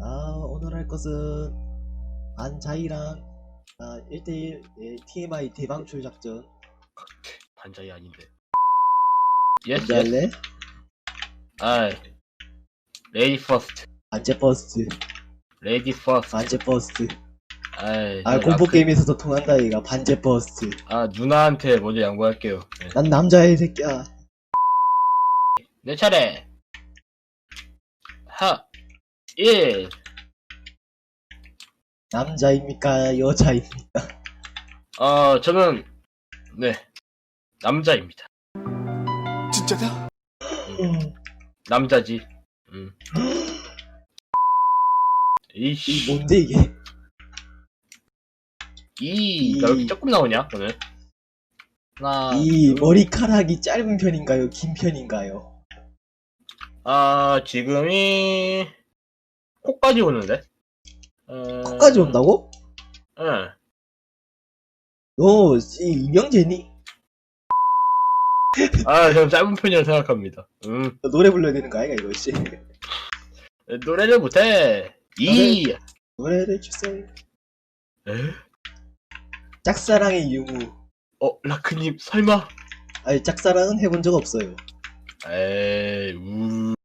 아, 오늘 할 것은 안자이랑 아, 1대1 예, TMI 대방출 작전. 반자이 아닌데. 예스 예스. 할래? 아. 레이디 퍼스트. 안제 버스트. 레이디 퍼스트. 반제 버스트. 아이, 아, 네, 공포 게임에서도 통한다, 얘가. 반제 버스트. 아, 누나한테 먼저 양보할게요. 네. 난 남자애 새끼야. 내 차례. 하. 1. 남자입니까? 여자입니까? 어, 저는, 네. 남자입니다. 진짜냐? 음, 남자지. 음. 이 이씨. 뭔데, 이게? 이, 나 여기 조금 나오냐, 오늘? 하나. 이 둘. 머리카락이 짧은 편인가요? 긴 편인가요? 아, 지금이, 코까지 오는데? 어... 코까지 온다고? 응. 너, 이 이명재니? 아, 저는 짧은 편이라 생각합니다. 음. 너 노래 불러야 되는 거 아이가, 이거, 씨. 노래를 못해. 이. 노래 를 주세요. 에? 짝사랑의 유무. 어, 라크님, 설마? 아니, 짝사랑은 해본 적 없어요. 에이, 우.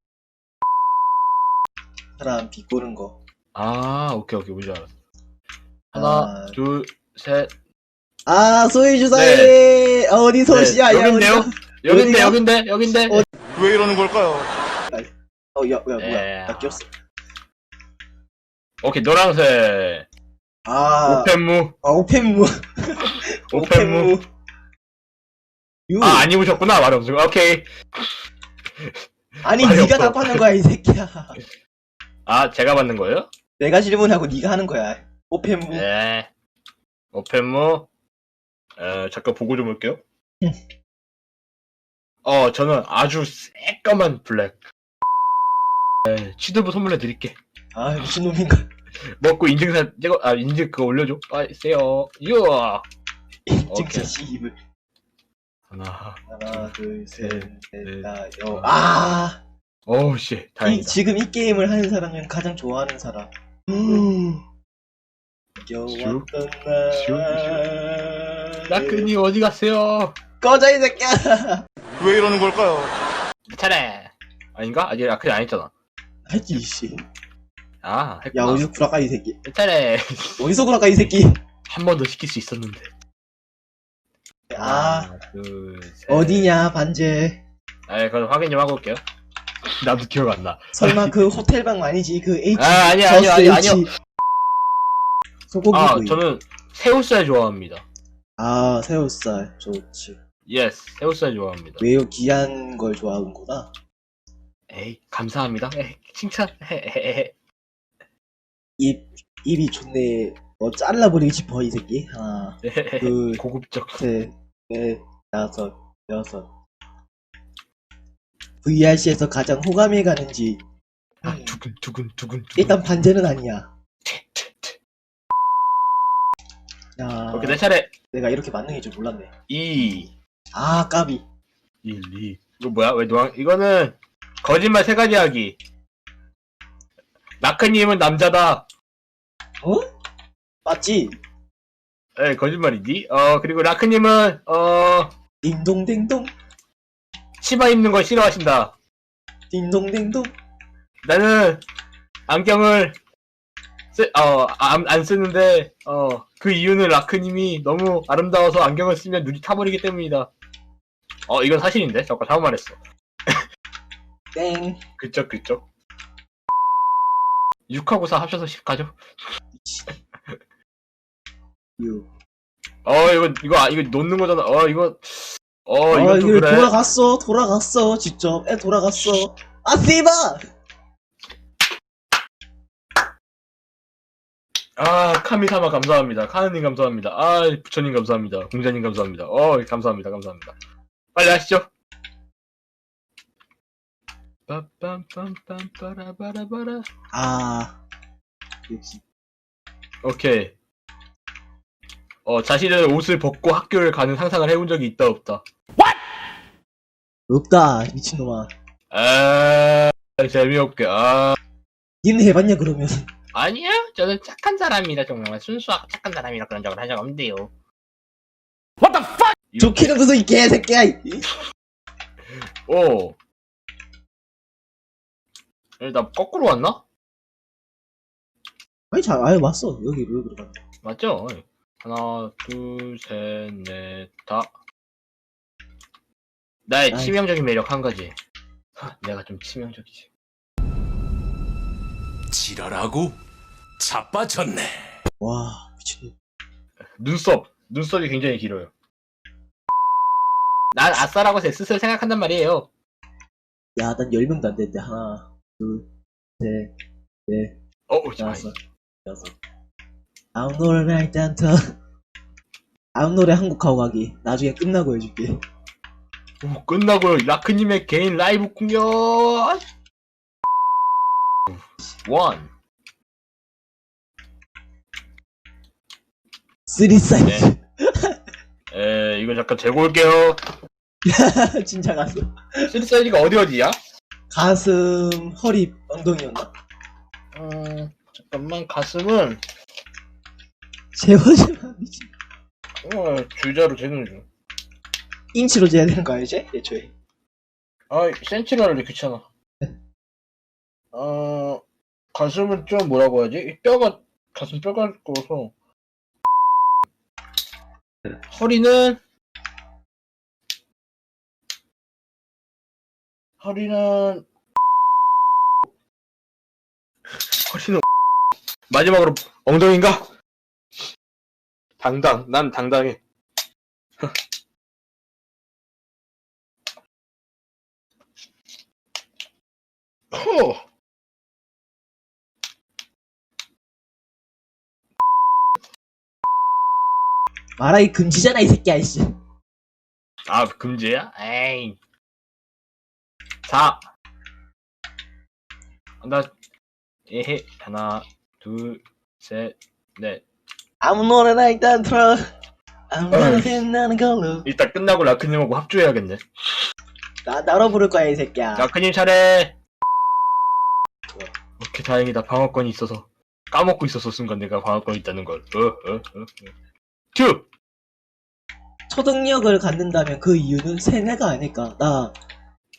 사람 비 꼬는 거. 아, 오케이, 오케이, 뭔지 알았어. 하나, 아. 둘, 셋. 아, 소희 주사위! 네. 어디서, 씨, 야, 야, 여긴데요? 어디서? 여긴데? 여긴데, 여긴데. 어. 왜 이러는 걸까요? 어, 야, 야, 뭐야. 에. 나 꼈어. 오케이, 노란색. 아, 오펜무. 아, 오펜무. 오펜무. 유. 아, 안 입으셨구나, 말이 없어. 오케이. 아니, 네가 없어. 답하는 거야, 이 새끼야. 아, 제가 받는 거예요? 내가 질문하고 네가 하는 거야. 오펜무. 네. 오펜무. 에, 잠깐 보고 좀 올게요. 어, 저는 아주 새까만 블랙. 에, 취두부 선물해 드릴게. 아, 미친놈인가. 먹고 인증사 찍어, 아, 인증 그거 올려줘. 아, 세요. 유아. 진짜 씨입을. 하나. 하나, 둘, 셋, 셋, 넷, 넷, 다, 여. 아! 어우, 씨. 이, 다행이다. 지금 이 게임을 하는 사람은 가장 좋아하는 사람. 음. 겨웠던 슈, 날. 라크님 어디 가세요? 꺼져, 이 새끼야! 왜 이러는 걸까요? 차례. 아닌가? 아직 라크님 안 했잖아. 하지, 씨. 아, 야, 했구나. 어디서 구라까, 이 새끼. 차례. 어디서 구라까, 이 새끼. 한 번 더 시킬 수 있었는데. 아, 하나, 둘, 셋. 어디냐, 반제. 아, 그럼 확인 좀 하고 올게요. 나도 기억 안 나. 설마 그 호텔방 아니지? 그 H. 아, 아니요, 저스 아니요, 아니요, 아니요. 소고기 아, 구이. 저는 새우살 좋아합니다. 아, 새우살. 좋지. 예스, 새우살 좋아합니다. 매우 귀한 걸 좋아하는구나. 에이, 감사합니다. 에이, 칭찬. 헤헤헤. 입, 입이 좋네. 뭐, 잘라버리고 싶어, 이 새끼. 하나, 둘, 고급적. 셋, 넷, 다섯, 여섯. VRC에서 가장 호감이 가는지, 아, 두근, 두근, 두근, 두근. 일단 반제는 아니야. 야, 오케이, 내 차례. 내가 이렇게 만능일 줄 몰랐네. 2, 아, 까비. 1, 2. 이거 뭐야? 왜 노랑, 이거는 거짓말 세 가지 하기. 마크님은 남자다. 어? 맞지? 에 거짓말이지. 어, 그리고 라크님은, 어, 딩동댕동, 치마 입는 걸 싫어하신다. 딩동댕동. 나는 안경을 쓰, 어, 안, 안 쓰는데, 어, 그 이유는 라크님이 너무 아름다워서 안경을 쓰면 눈이 타버리기 때문이다. 어, 이건 사실인데? 잠깐 잘못 말했어. 땡. 그쪽, 그쪽. 6하고 4 합쳐서 10 가죠. 유. 어, 이거, 이거, 아, 이거 놓는 거잖아. 어, 이거, 어, 아, 이거 그래. 돌아갔어, 돌아갔어, 직접. 애 돌아갔어. 아, 씨바! 아, 카미사마 감사합니다. 카느님 감사합니다. 아, 부처님 감사합니다. 공자님 감사합니다. 어, 감사합니다. 감사합니다. 빨리 하시죠. 빰빰빰빰 빠라바라바라. 아. 역시. 오케이. 어, 자신은 옷을 벗고 학교를 가는 상상을 해본 적이 있다, 없다. 없다, 미친놈아. 아, 재미없게. 아, 니는 해봤냐 그러면 아니요, 저는 착한 사람이라 정말 순수하고 착한 사람이라 그런 적을 한 적 없는데요. What the fuck? 좋기는 무슨 이 개새끼야 이. 오. 일단 거꾸로 왔나? 아니 잘 아예 왔어 여기로 여기로 가 맞죠? 하나, 둘, 셋, 넷, 다. 나의 아이. 치명적인 매력 한 가지. 하, 내가 좀 치명적이지. 지랄하고 자빠졌네. 와 미친 눈썹, 눈썹이 굉장히 길어요. 난 아싸라고 제 스스로 생각한단 말이에요. 야난 10명도 안 되는데 하나 둘셋넷 어, 자, 다섯 여섯 아홉 노래나 일단 더 아홉 노래 한 곡 하고 가기 나중에 끝나고 해줄게 오, 끝나고요. 라크님의 개인 라이브 공연. 원. 쓰리 사이즈 에, 이거 잠깐 재고 올게요. 진짜 갔어 쓰리 사이즈가 어디 어디야? 가슴 허리 엉덩이였나? 음, 잠깐만 가슴은 재워재마 미친 어, 줄자로 재는 중. 인치로 재야 되는 거 알지? 애초에 아, 센치로 하려니 귀찮아. 어, 가슴은 좀 뭐라고 하지? 이 뼈가, 가슴 뼈가 두꺼워서. 허리는, 허리는, 허리는, 마지막으로 엉덩이인가? 당당, 난 당당해. 허! 말하기 금지잖아 이 새끼야 이씨 아, 금지야? 에이. 4. 나, 에헤, 하나, 둘, 셋, 넷. 아무 노래나 일단 틀어 아무 노래나. 빛나는 걸로 일단 끝나고 라크님하고 합주해야겠네. 나 나로 부를 거야 이 새끼야 라크님 차례! 오케이, 다행이다. 방어권이 있어서. 까먹고 있었어, 순간 내가 방어권이 있다는 걸. 어, 어, 어, 어. 2! 초능력을 갖는다면 그 이유는 세뇌가 아닐까 나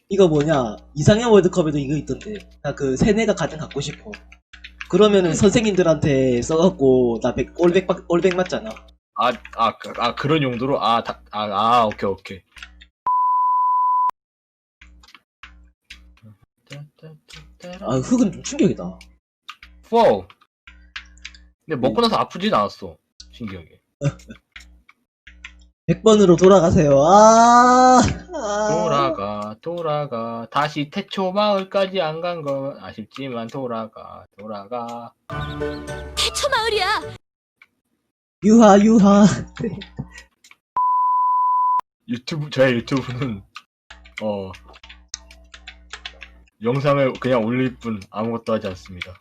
이거 뭐냐 이상형 월드컵에도 이거 있던데 나 그 세뇌가 가장 갖고 싶어 그러면은 선생님들한테 써갖고 나 백, 올백, 박- 올백 맞잖아 아, 아, 그- 아, 그런 용도로? 아, 다, 아, 아, 오케이, 오케이. 아 흙은 좀 충격이다 와우. 근데 먹고 나서 아프진 않았어. 신기하게. 100번으로 돌아가세요 아, 아. 돌아가, 돌아가. 다시 태초 마을까지 안 간 건 아쉽지만 돌아가, 돌아가. 태초 마을이야. 유하 유하 유튜브, 저의 유튜브는, 어, 영상을 그냥 올릴 뿐 아무것도 하지 않습니다.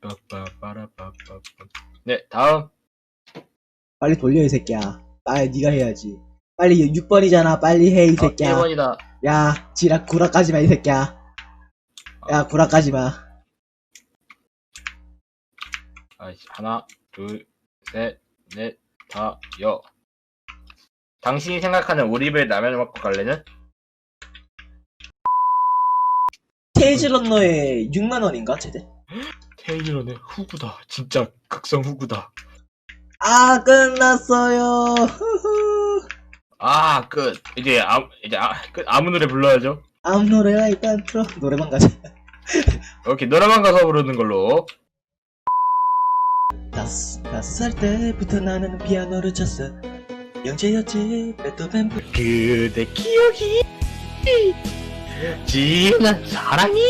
빠빠빠라빠빠빠. 네, 다음. 빨리 돌려 이 새끼야 빨리 네가 해야지 빨리 6번이잖아 빨리 해이 어, 새끼야 1번이다. 야 지랄 구라 까지 마 이 새끼야 야 구라 까지 마 아이씨, 하나, 둘, 셋, 넷, 다, 여. 당신이 생각하는 우리배 라면을 먹고 갈래는? 테이즈 런너의 6만원인가 최대 테일러네 후구다. 진짜 극성 후구다. 아 끝났어요. 아, 끝. 이제 아, 이제 아, 끝. 아무 노래 불러야죠. 아무 노래나 일단 틀어 노래방 가자 오케이, 노래방 가서 부르는 걸로. 다섯, 다섯 살 때부터 나는 피아노를 쳤어 영재였지 베토벤 부- 그대 기억이 지난 사랑이